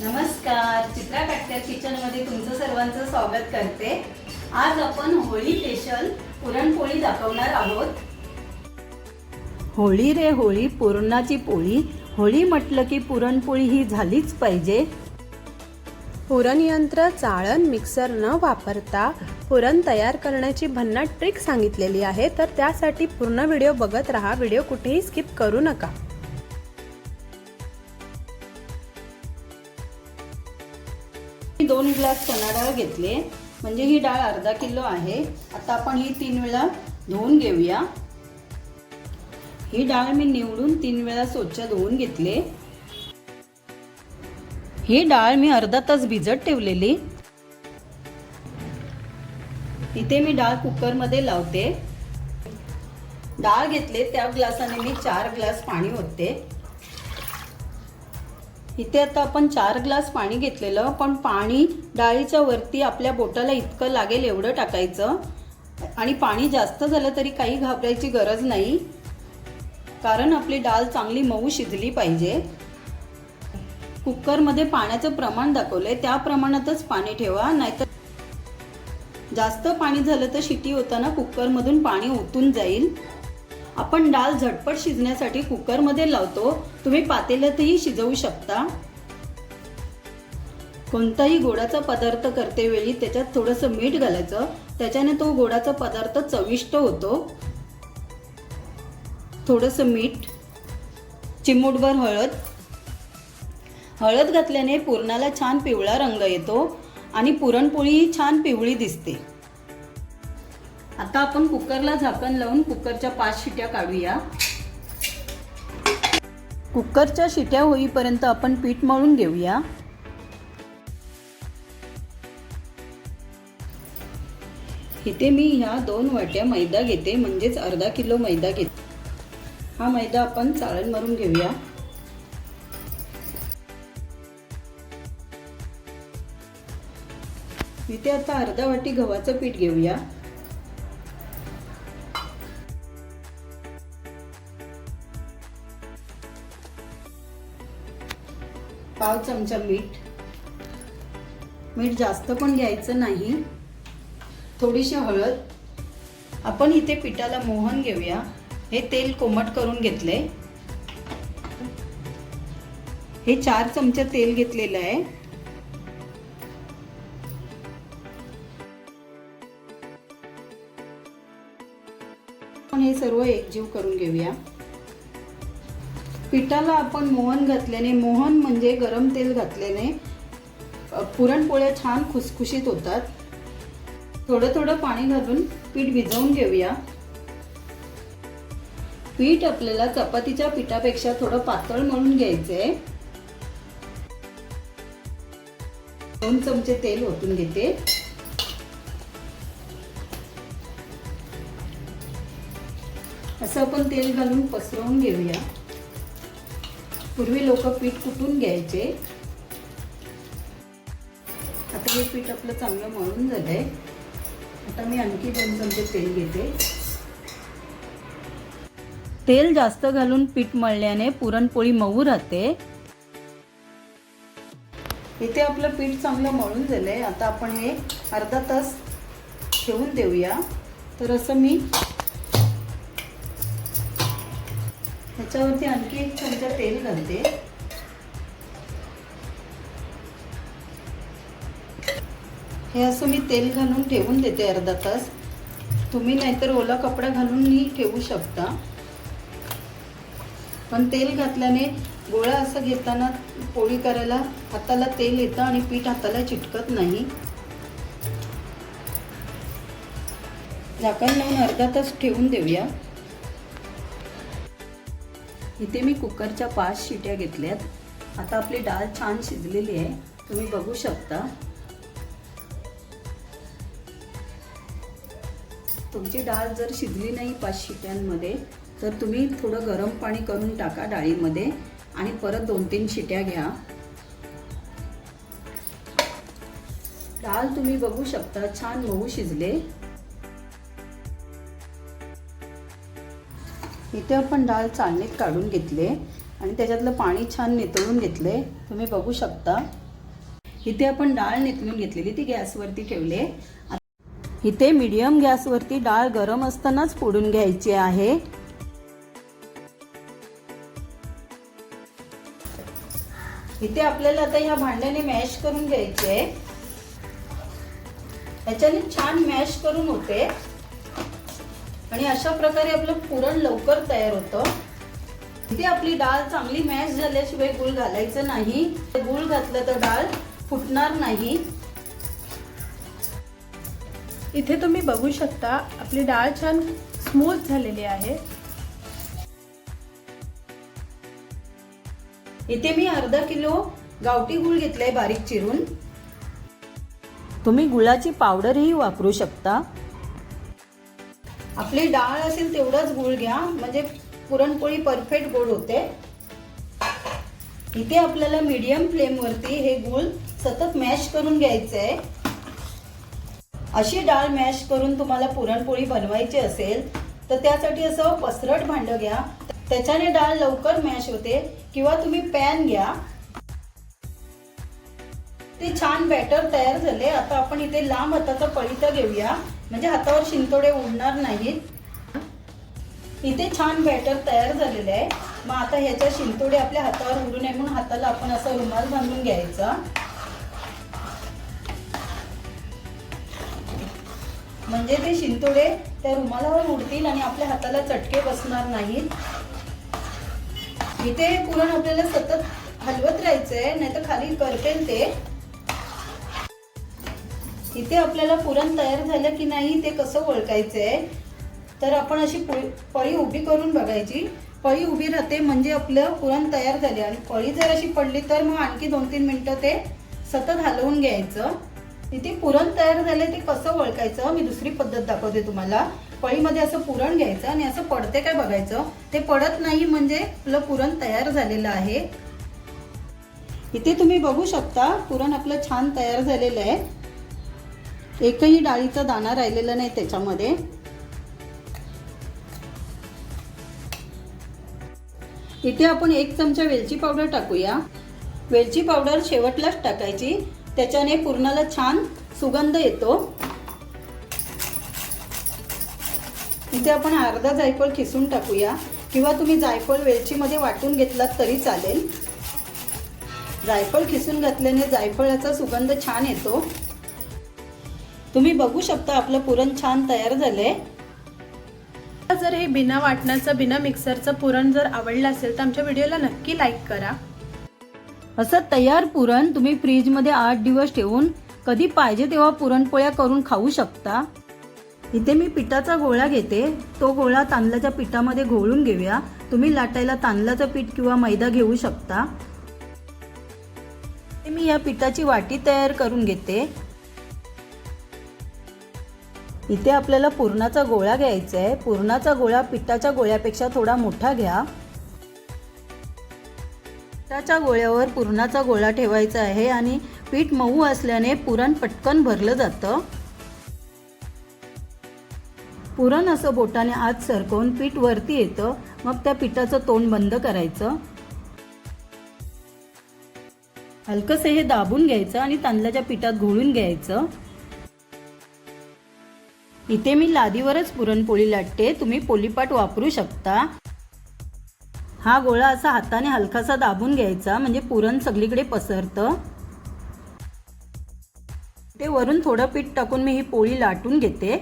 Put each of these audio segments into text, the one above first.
नमस्कार. चित्रा काटकर किचनमध्ये तुमचं सर्वांचं स्वागत करते. आज आपण होळी स्पेशल पुरणपोळी दाखवणार आहोत. होळी रे होळी पुरणाची पोळी. होळी म्हटलं की पुरणपोळी ही झालीच पाहिजे. पुरणयंत्र चाळण मिक्सर न वापरता पुरण तयार करण्याची भन्नाट ट्रिक सांगितलेली आहे. तर त्यासाठी पूर्ण व्हिडिओ बघत राहा. व्हिडिओ कुठेही स्किप करू नका. दोन ग्लास चणा डाळ घेतले. म्हणजे ही डाळ अर्धा किलो आहे. आता आपण ही तीन वेळा धुवून घेऊया. ही डाळ मी निवडून तीन वेळा स्वच्छ धुवून घेतले. ही डाळ मी अर्धा तास भिजत ठेवलेली. इथे मी डाळ कुकरमध्ये लावते. डाळ घेतले त्या ग्लासाने मी चार ग्लास पाणी ओतते. इथे आता आपण चार ग्लास पाणी घेतलेलं पण पाणी डाळीच्या वरती आपल्या बोटाला इतकं लागेल एवढं टाकायचं. आणि पाणी जास्त झालं तरी काही घाबरायची गरज नाही. कारण आपली डाळ चांगली मऊ शिजली पाहिजे. कुकरमध्ये पाण्याचं प्रमाण दाखवलंय त्या प्रमाणातच पाणी ठेवा नाहीतर जास्त पाणी झालं तर शिटी होताना कुकरमधून पाणी ओतून जाईल. आपण डाळ झटपट शिजण्यासाठी कुकरमध्ये लावतो. तुम्ही पातेल्यातही शिजवू शकता. कोणताही गोडाचा पदार्थ करते वेळी त्याच्यात थोडंसं मीठ घालायचं. त्याच्याने तो गोडाचा पदार्थ चविष्ट होतो. थोडंसं मीठ चिमूटभर हळद. हळद घातल्याने पुरणाला छान पिवळा रंग येतो आणि पुरणपोळी छान पिवळी दिसते. आता आपण कुकरला झाकण लावून कुकरच्या पाच शिट्या काढूया. कुकरच्या शिट्या होईपर्यंत आपण पीठ मळून घेऊया. इथे मी ह्या दोन वाट्या मैदा घेते म्हणजेच अर्धा किलो मैदा घेते. हा मैदा आपण चाळण मारून घेऊया. इथे आता अर्धा वाटी गव्हाचं पीठ घेऊया. पाव चमचा मीठ. मीठ जास्त पण घ्यायचं नाही. थोडीशी हळद. आपण इथे पिठाला मोहन घेऊया. हे तेल कोमट करून घेतले हे चार चमचे तेल घेतलेलं आहे. हे सर्व एकजीव करून घेऊया. पिठाला आपण मोहन घातल्याने मोहन म्हणजे गरम तेल घातल्याने पुरणपोळ्या छान खुसखुशीत होतात. थोडं थोडं पाणी घालून पीठ भिजवून घेऊया. पीठ आपल्याला चपातीच्या पिठापेक्षा थोडं पातळ म्हणून घ्यायचंय. दोन चमचे तेल ओतून घेते. असं आपण तेल घालून पसरवून घेऊया. पूर्वी लोक पीठ कुटून घ्यायचे? आता हे पीठ आपलं चांगलं मळून झालंय. आता मी आणखी दोन चमचे तेल घेते. तेल जास्त घालून पीठ मळल्याने पुरणपोळी मऊ राहते. इथे आपलं पीठ चांगलं मळून झालंय. आता आपण हे अर्धा तास ठेवून देऊया. तर असं मी ह्याच्यावरती आणखी एक चमचा तेल घालते. हे असं मी तेल घालून ठेवून देते अर्धा तास. तुम्ही नाहीतर ओला कपडा घालूनही ठेवू शकता. पण तेल घातल्याने गोळा असं घेताना पोळी करायला हाताला तेल येतं आणि पीठ हाताला चिटकत नाही. झाकण लावून अर्धा तास ठेवून देऊया. इथे मी कुकरच्या पाच शिट्या घेतल्यात. आता आपली डाळ छान शिजलेली आहे. तुम्ही बघू शकता. तुमची डाळ जर शिजली नाही पाच शिट्यांमध्ये तर तुम्ही थोडं गरम पाणी करून टाका डाळीमध्ये आणि परत दोन तीन शिट्या घ्या. डाळ तुम्ही बघू शकता छान मऊ शिजले. इथे आपण डाळ चाळणीत काढून घेतले आणि त्याच्यातलं पाणी छान नितळून घेतले. तुम्ही बघू शकता. इथे आपण डाळ नितळून घेतलेली ती गॅसवरती ठेवले. इथे मीडियम गॅसवरती डाळ गरम असतानाच फोडून घ्यायची आहे. इथे आपल्याला आता ह्या भांड्याने मॅश करून घ्यायचे. आहे त्याच्याने छान मॅश करून होते. आणि अशा प्रकारे आपलं पुरण लवकर तयार होतं. इथे आपली डाळ चांगली मॅश झाल्याशिवाय गुळ घालायचं नाही. गुळ घातलं तर डाळ फुटणार नाही. इथे तुम्ही बघू शकता आपली डाळ छान स्मूथ झालेली आहे. इथे मी अर्धा किलो गावठी गूळ घेतलाय बारीक चिरून. तुम्ही गुळाची पावडरही वापरू शकता. आपली डाळ असेल तेवढाच गुळ घ्या. म्हणजे पुरणपोळी परफेक्ट गोड होते. इथे आपल्याला मीडियम फ्लेमवरती हे गूळ सतत मॅश करून घ्यायचं आहे अशी डाळ मॅश करून तुम्हाला पुरणपोळी बनवायची असेल तर त्यासाठी असं पसरट भांडं घ्या. त्याच्याने डाळ लवकर मॅश होते किंवा तुम्ही पॅन घ्या. ते छान बॅटर तयार झाले. आता आपण इथे लांब हाताचा पळीत घेऊया. म्हणजे हातावर शिंतोडे उडणार नाहीत. इथे छान बॅटर तयार झालेले आहे. मग आता ह्याच्या शिंतोडे आपल्या हातावर उडू नये म्हणून हाताला आपण असा रुमाल बांधून घ्यायचा. म्हणजे ते शिंतोडे त्या रुमालावर उडतील आणि आपल्या हाताला चटके बसणार नाहीत. इथे पुरण आपल्याला सतत हलवत राहायचंय नाहीतर खाली करपेल ते. इथे आपल्याला पुरण तयार झालं की नाही ते कसं ओळखायचं आहे तर आपण अशी पळी उभी करून बघायची. पळी उभी राहते म्हणजे आपलं पुरण तयार झाले आणि पळी जर अशी पडली तर मग आणखी दोन तीन मिनटं ते सतत हलवून घ्यायचं. इथे पुरण तयार झाले ते कसं ओळखायचं मी दुसरी पद्धत दाखवते तुम्हाला. पळीमध्ये असं पुरण घ्यायचं आणि असं पडते काय बघायचं? ते पडत नाही म्हणजे आपलं पुरण तयार झालेलं आहे. इथे तुम्ही बघू शकता पुरण आपलं छान तयार झालेलं आहे. एकही डाळीचा दाणा राहिलेला नाही त्याच्यामध्ये. इथे आपण एक चमचा वेलची पावडर टाकूया. वेलची पावडर शेवटलाच टाकायची. त्याच्याने पूर्णाला छान सुगंध येतो. इथे आपण अर्धा जायफळ खिसून टाकूया. किंवा तुम्ही जायफळ वेलचीमध्ये वाटून घेतलात तरी चालेल. जायफळ खिसून घातल्याने जायफळाचा सुगंध छान येतो. तुम्ही बघू शकता आपलं पुरण छान तयार झालंय. जर हे बिना वाटण्याचं बिना मिक्सरचं पुरण जर आवडलं असेल तर आमच्या व्हिडिओला नक्की लाईक करा. असं तयार पुरण तुम्ही फ्रीजमध्ये आठ दिवस ठेवून कधी पाहिजे तेव्हा पुरणपोळ्या करून खाऊ शकता. इथे मी पिठाचा गोळा घेते. तो गोळा तांदळाच्या पिठामध्ये घोळून घेऊया. तुम्ही लाटायला तांदळाचं पीठ किंवा मैदा घेऊ शकता. मी या पिठाची वाटी तयार करून घेते. इथे आपल्याला पुरणाचा गोळा घ्यायचा आहे. पुरणाचा गोळा पिठाच्या गोळ्यापेक्षा थोडा मोठा घ्या. पिठाच्या गोळ्यावर पुरणाचा गोळा ठेवायचा आहे आणि पीठ मऊ असल्याने पुरण पटकन भरलं जातं. पुरण असं बोटाने आत सरकवून पीठ वरती येतं. मग त्या पिठाचं तोंड बंद करायचं. हलकंसं हे दाबून घ्यायचं आणि तांदळाच्या पिठात घोळून घ्यायचं. इथे मी लादीवरच पुरणपोळी लाटते. तुम्ही पोलीपाट वापरू शकता. हा गोळा असा हाताने हलकासा दाबून घ्यायचा म्हणजे पुरण सगळीकडे पसरतं. ते वरून थोडं पीठ टाकून मी ही पोळी लाटून घेते.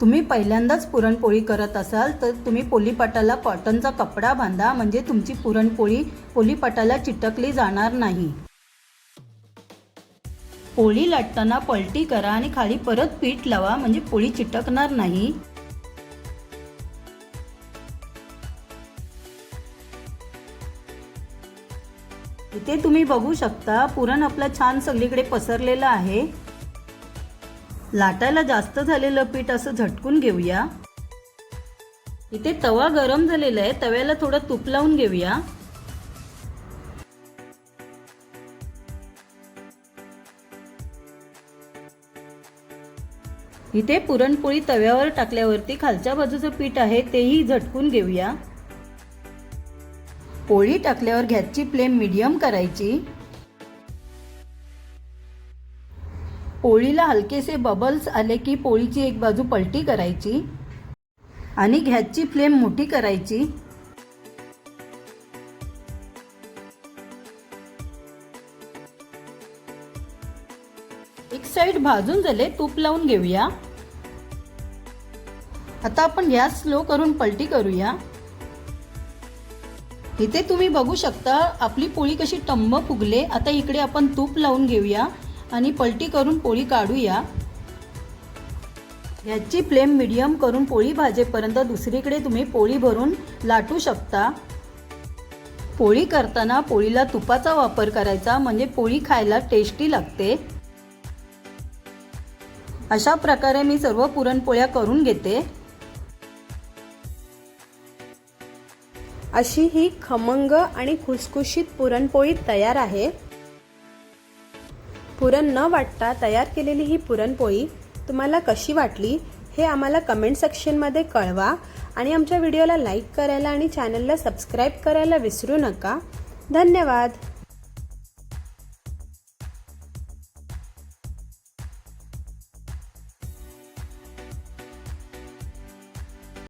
तुम्ही पहिल्यांदाच पुरणपोळी करत असाल तर तुम्ही पोलीपाटाला कॉटनचा कपडा बांधा म्हणजे तुमची पुरणपोळी पोलीपाटाला चिटकली जाणार नाही. पोळी लाटताना पलटी करा आणि खाली परत पीठ लावा म्हणजे पोळी चिटकणार नाही. इथे तुम्ही बघू शकता पुरण आपला छान सगळीकडे पसरलेलं आहे. लाटायला जास्त झालेलं पीठ असं झटकून घेऊया. इथे तवा गरम झालेला आहे तव्याला थोडं तूप लावून घेऊया. इथे पुरणपोळी तव्यावर टाकल्यावरती खालच्या बाजूचं पीठ आहे तेही झटकून घेऊया. पोळी टाकल्यावर गॅसची फ्लेम मिडियम करायची. पोळीला हलकेसे बबल्स आले की पोळीची एक बाजू पलटी करायची आणि गॅसची फ्लेम मोठी करायची. एक साईड भाजून झाले तूप लावून घेऊया. आता आपण गॅस स्लो करून पलटी करूया. इथे तुम्ही बघू शकता आपली पोळी कशी टंब फुगले. आता इकडे आपण तूप लावून घेऊया आणि पलटी करून पोळी काढूया. ह्याची फ्लेम मिडियम करून पोळी भाजेपर्यंत दुसरीकडे तुम्ही पोळी भरून लाटू शकता. पोळी करताना पोळीला तुपाचा वापर करायचा म्हणजे पोळी खायला टेस्टी लागते. अशा प्रकारे मी सर्व पुरणपोळ्या करून घेते. अशी ही खमंग आणि खुसखुशीत पुरणपोळी तयार आहे. पुरण न वाटता तयार केलेली ही पुरणपोळी तुम्हाला कशी वाटली हे आम्हाला कमेंट सेक्शनमध्ये कळवा आणि आमच्या व्हिडिओला लाईक करायला आणि चॅनलला सबस्क्राईब करायला विसरू नका. धन्यवाद.